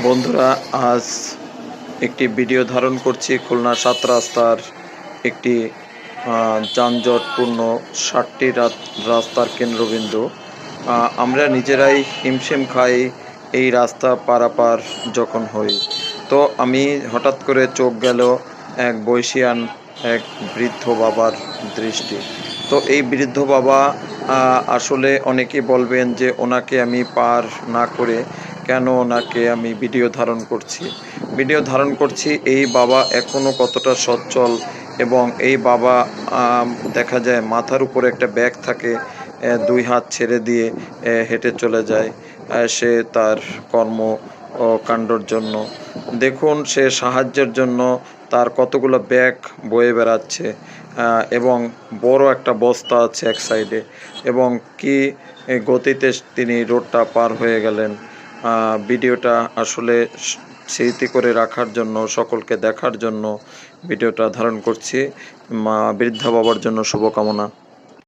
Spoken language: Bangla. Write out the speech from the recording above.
বন্ধুরা, আজ একটি ভিডিও ধারণ করছি খুলনা সাত রাস্তার একটি যানজটপূর্ণ ষাটটি রাস্তার কেন্দ্রবিন্দু। আমরা নিজেরাই হিমশিম খাই এই রাস্তা পারাপার যখন হই। তো আমি হঠাৎ করে চোখ গেল এক বৈশিয়ান, এক বৃদ্ধ বাবার দৃষ্টি। তো এই বৃদ্ধ বাবা আসলে অনেকে বলবেন যে ওনাকে আমি পার না করে কেন ওনাকে আমি ভিডিও ধারণ করছি? ভিডিও ধারণ করছি, এই বাবা এখনও কতটা সচ্ছল এবং এই বাবা দেখা যায় মাথার উপরে একটা ব্যাগ থাকে দুই হাত ছেড়ে দিয়ে হেঁটে চলে যায় সে তার কর্ম কাণ্ডর জন্য। দেখুন, সে সাহায্যের জন্য তার কতগুলো ব্যাগ বয়ে বেড়াচ্ছে এবং বড় একটা বস্তা আছে এক সাইডে, এবং কি গতিতে তিনি রোডটা পার হয়ে গেলেন। ভিডিওটা আসলে স্মৃতি করে রাখার জন্য, সকলকে দেখার জন্য ভিডিওটা ধারণ করছি। মা বৃদ্ধা বাবার জন্য শুভকামনা।